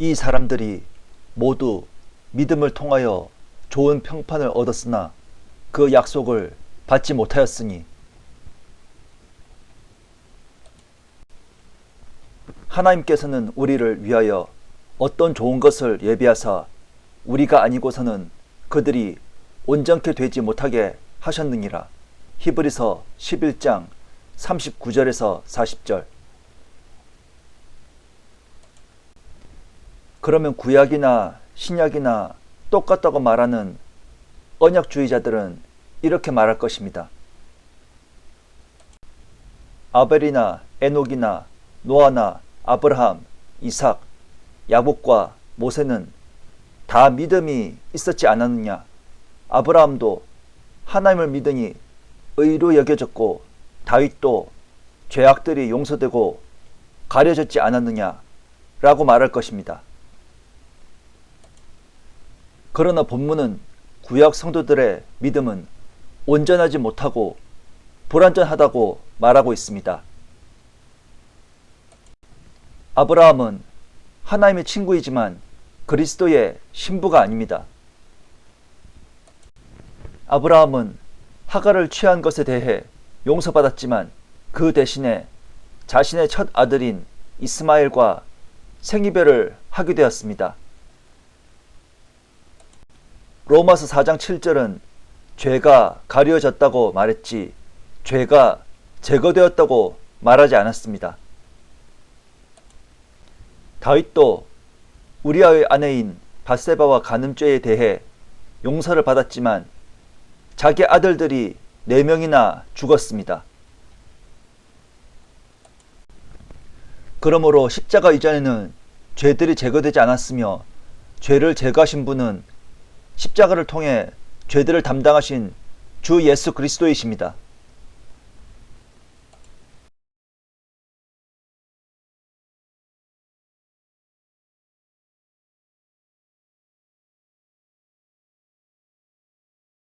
이 사람들이 모두 믿음을 통하여 좋은 평판을 얻었으나 그 약속을 받지 못하였으니 하나님께서는 우리를 위하여 어떤 좋은 것을 예비하사 우리가 아니고서는 그들이 온전케 되지 못하게 하셨느니라. 히브리서 11장 39절에서 40절. 그러면 구약이나 신약이나 똑같다고 말하는 언약주의자들은 이렇게 말할 것입니다. 아벨이나 에녹이나 노아나 아브라함, 이삭, 야곱과 모세는 다 믿음이 있었지 않았느냐? 아브라함도 하나님을 믿으니 의로 여겨졌고 다윗도 죄악들이 용서되고 가려졌지 않았느냐? 라고 말할 것입니다. 그러나 본문은 구약 성도들의 믿음은 온전하지 못하고 불완전하다고 말하고 있습니다. 아브라함은 하나님의 친구이지만 그리스도의 신부가 아닙니다. 아브라함은 하가를 취한 것에 대해 용서받았지만 그 대신에 자신의 첫 아들인 이스마엘과 생이별을 하게 되었습니다. 로마서 4장 7절은 죄가 가려졌다고 말했지 죄가 제거되었다고 말하지 않았습니다. 다윗도 우리아의 아내인 바세바와 간음죄에 대해 용서를 받았지만 자기 아들들이 네 명이나 죽었습니다. 그러므로 십자가 이전에는 죄들이 제거되지 않았으며 죄를 제거하신 분은 십자가를 통해 죄들을 담당하신 주 예수 그리스도이십니다.